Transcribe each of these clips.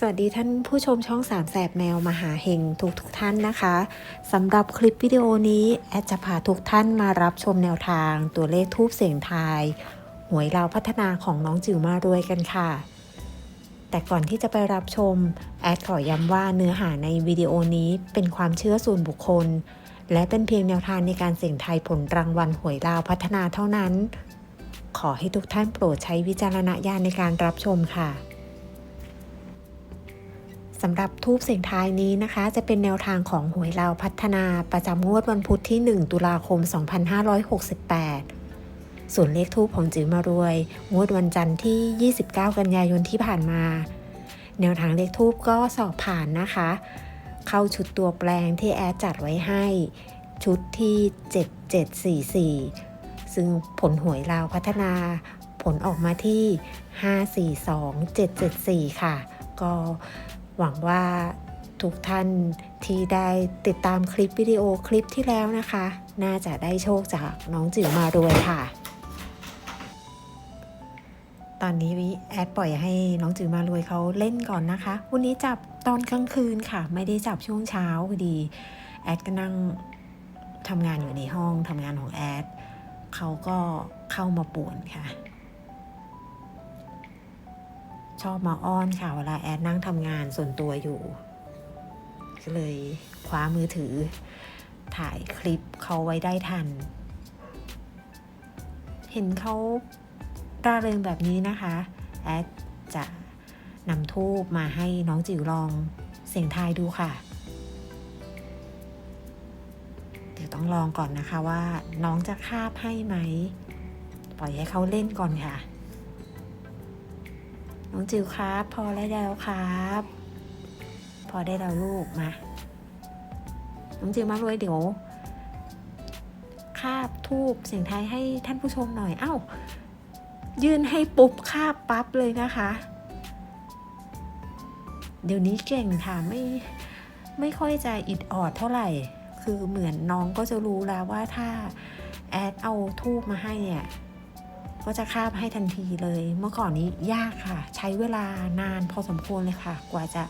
สวัสดีท่านผู้ชมช่องสามแสบแมวมหาเฮงทุกทุกท่านนะคะสำหรับคลิปวิดีโอนี้ แอดจะพาทุกท่านมารับชมแนวทางตัวเลขทูบเสียงทายหวยเราวพัฒนาของน้องจิ๋วมารวยกันค่ะ แต่ก่อนที่จะไปรับชม แอดขอย้ำว่าเนื้อหาในวิดีโอนี้เป็นความเชื่อส่วนบุคคล และเป็นเพียงแนวทางในการเสี่ยงทายผลรางวัลหวยลาวพัฒนาเท่านั้น ขอให้ทุกท่านโปรดใช้วิจารณญาณในการรับชมค่ะำหรับทูบเสียงทายนี้นะคะ จะเป็นแนวทางของหวยลาวพัฒนาประจำงวดวันพุธที่ 1 ตุลาคม 2568 ส่วนเลขทูบของจิ๋วมารวย งวดวันจันทร์ที่ 29 กันยายนที่ผ่านมา แนวทางเลขทูบก็สอบผ่านนะคะ เข้าชุดตัวแปลงที่แอดจัดไว้ให้ ชุดที่ 7744 ซึ่งผลหวยลาวพัฒนาผลออกมาที่ 542774 ค่ะ ก็ หวังว่าทุกท่านที่ได้ติดตามคลิปวิดีโอคลิปที่แล้วนะคะ น่าจะได้โชคจากน้องจิ๋วมารวยค่ะ ตอนนี้วิแอดปล่อยให้น้องจิ๋วมารวยเขาเล่นก่อนนะคะ วันนี้จับตอนกลางคืนค่ะ ไม่ได้จับช่วงเช้าพอดี แอดก็นั่งทำงานอยู่ในห้องทำงานของแอดเขาก็เข้ามาป่วนค่ะ อบมาอ้อนค่ะ เวลาแอดนั่งทำงานส่วนตัวอยู่ ก็เลยคว้ามือถือ ถ่ายคลิปเขาไว้ได้ทัน เห็นเขาร่าเริงแบบนี้นะคะ แอดจะนำทูบมาให้น้องจิ๋วลองเสียงทายดูค่ะ เดี๋ยวต้องลองก่อนนะคะว่าน้องจะคาบให้ไหม ปล่อยให้เขาเล่นก่อนค่ะ น้องจิ๋วครับ พอได้แล้วครับ พอได้แล้วลูกมาน้องจิ๋วมารวยเดี๋ยวคาบทูบเสียงไทยให้ท่านผู้ชมหน่อย เอ้า ยื่นให้ปุ๊บคาบปั๊บเลยนะคะ เดี๋ยวนี้เก่งค่ะไม่ไม่ค่อยจะอิดออดเท่าไหร่ คือเหมือนน้องก็จะรู้แล้วว่าถ้าแอดเอาทูบมาให้เนี่ย ก็จะคาบให้ทันทีเลย เมื่อก่อนนี้ยากค่ะ ใช้เวลานานพอสมควรเลยค่ะ กว่าจะ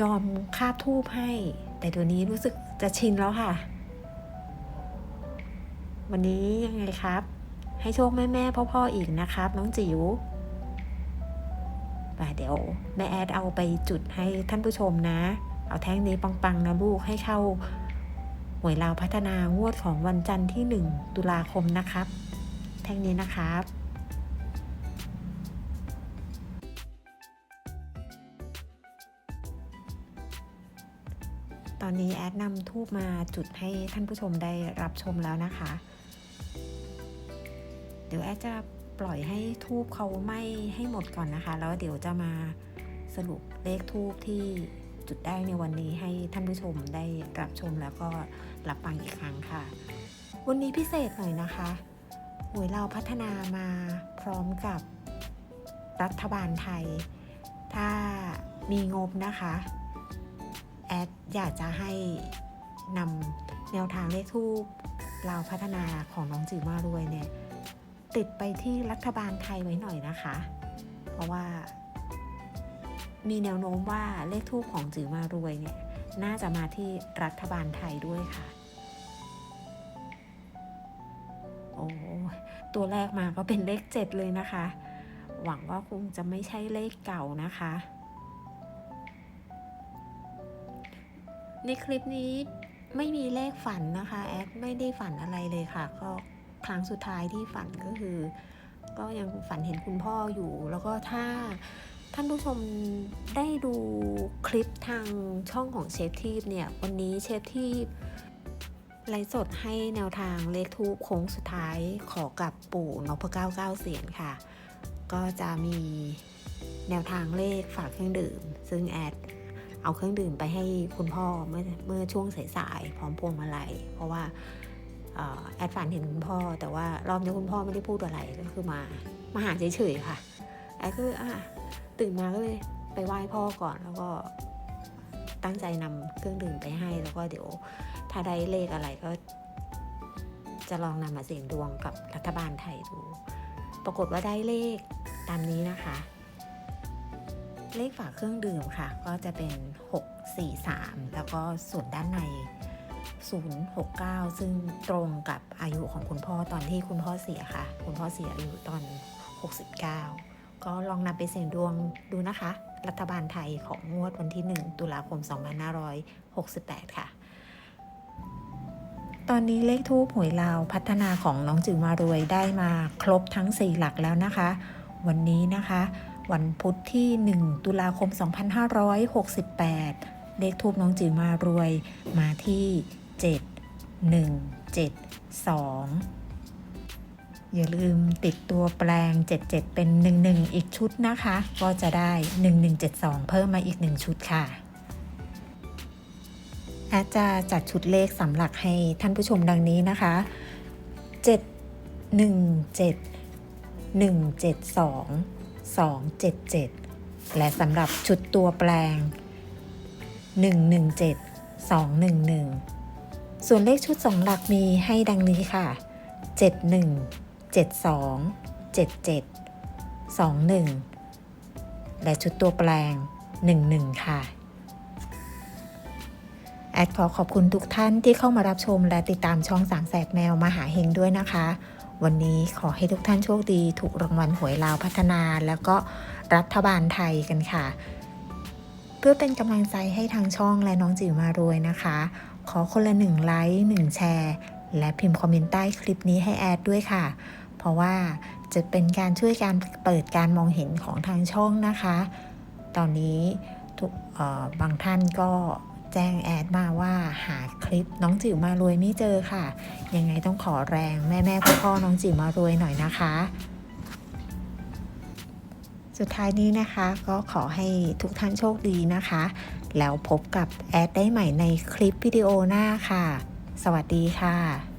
ยอมคาบทูบให้ แต่เดี๋ยวนี้รู้สึกจะชินแล้วค่ะ วันนี้ยังไงครับ ให้โชคแม่แม่พ่อพ่ออีกนะครับ น้องจิ๋วไปเดี๋ยวแม่แอดเอาไปจุดให้ท่านผู้ชมนะ เอาแท่งนี้ปังๆนะลูกให้เข้าหวยลาวพัฒนางวดของวันจันทร์ที่ 1 ตุลาคมนะครับ แท่งนี้นะครับ ตอนนี้แอดนำทูบมาจุดให้ท่านผู้ชมได้รับชมแล้วนะคะ เดี๋ยวแอดจะปล่อยให้ทูบเขาไหม้ให้หมดก่อนนะคะ แล้วเดี๋ยวจะมาสรุปเลขทูบที่จุดได้ในวันนี้ให้ท่านผู้ชมได้รับชมแล้วก็รับฟังอีกครั้งค่ะ วันนี้พิเศษหน่อยนะคะหวยเราพัฒนามาพร้อมกับรัฐบาลไทย ถ้ามีงบนะคะ แอดอยากจะให้นำแนวทางเลขทูบเราพัฒนาของน้องจิ๋วมารวยเนี่ย ติดไปที่รัฐบาลไทยไว้หน่อยนะคะ เพราะว่า มีแนวโน้มว่าเลขทูปของจิ๋วมารวยเนี่ย น่าจะมาที่รัฐบาลไทยด้วยค่ะ โอ้ตัวแรกมาก็เป็นเลขเจ็ดเลยนะคะ หวังว่าคงจะไม่ใช่เลขเก่านะคะ ในคลิปนี้ไม่มีเลขฝันนะคะแอดไม่ได้ฝันอะไรเลยค่ะ ก็ครั้งสุดท้ายที่ฝันก็คือ ก็ยังฝันเห็นคุณพ่ออยู่ แล้วก็ถ้าท่านผู้ชมได้ดูคลิปทางช่องของเชฟทีฟเนี่ย วันนี้เชฟทีฟไลฟ์สดให้แนวทางเลขทูปโค้งสุดท้ายขอกับปู่นพเก้าเก้าเสียนค่ะ ก็จะมีแนวทางเลขฝากเครื่องดื่ม ซึ่งแอด เอาเครื่องดื่มไปให้คุณพ่อเมื่อเมื่อช่วงสายๆพร้อมพวงมาลัยเพราะว่าออแอดฝันเห็นคุณพ่อ แต่ว่ารอบนี้คุณพ่อไม่ได้พูดอะไรก็คือมามาหาเฉยๆค่ะแอดก็อะตื่นมาก็เลยไปไหว้พ่อก่อนแล้วก็ตั้งใจนำเครื่องดื่มไปให้แล้วก็เดี๋ยวถ้าได้เลขอะไรก็ จะลองนำมาเสี่ยงดวงกับรัฐบาลไทยดู ปรากฏว่าได้เลขตามนี้นะคะ เลขฝาเครื่องดื่มค่ะ ก็จะเป็น 643 แล้วก็ส่วนด้านใน 069 ซึ่งตรงกับอายุของคุณพ่อตอนที่คุณพ่อเสียค่ะ คุณพ่อเสียอายุตอน 69 ก็ลองนำไปเสี่ยงดวงดูนะคะ รัฐบาลไทยของงวดวันที่ 1 ตุลาคม 2568 ค่ะ ตอนนี้เลขทูปหวยลาวพัฒนาของน้องจือมารวยได้มาครบทั้ง 4 หลักแล้วนะคะ วันนี้นะคะ วันพุธที่ 1 ตุลาคม 2568 เลขทูปน้องจือมารวยมาที่ 7 1 7 2 อย่าลืมติดตัวแปลง 77 เป็น 11 อีกชุดนะคะ ก็จะได้ 1172 เพิ่มมาอีก 1 ชุดค่ะแอดจะจัดชุดเลขสำหรับให้ท่านผู้ชมดังนี้นะคะ 7 1 7 1 7 2 2 7 7 และสำหรับชุดตัวแปลง 117 211 ส่วนเลขชุด 2 หลักมีให้ดังนี้ค่ะ 71 72 77 21 และชุดตัวแปลง 11 ค่ะ แอดขอขอบคุณทุกท่านที่เข้ามารับชมและติดตามช่องสางแสบแมวมหาเฮงด้วยนะคะ วันนี้ขอให้ทุกท่านโชคดี ถูกรางวัลหวยลาวพัฒนา แล้วก็รัฐบาลไทยกันค่ะ เพื่อเป็นกำลังใจให้ทางช่องและน้องจิ๋วมารวยนะคะ ขอคนละหนึ่งไลค์หนึ่งแชร์ และพิมพ์คอมเมนต์ใต้คลิปนี้ให้แอดด้วยค่ะ เพราะว่าจะเป็นการช่วยการเปิดการมองเห็นของทางช่องนะคะ ตอนนี้บางท่านก็ แจ้งแอดมาว่าหาคลิปน้องจิ๋วมารวยไม่เจอค่ะ ยังไงต้องขอแรงแม่แม่พ่อพ่อน้องจิ๋วมารวยหน่อยนะคะ สุดท้ายนี้นะคะก็ขอให้ทุกท่านโชคดีนะคะ แล้วพบกับแอดได้ใหม่ในคลิปวิดีโอหน้าค่ะ สวัสดีค่ะ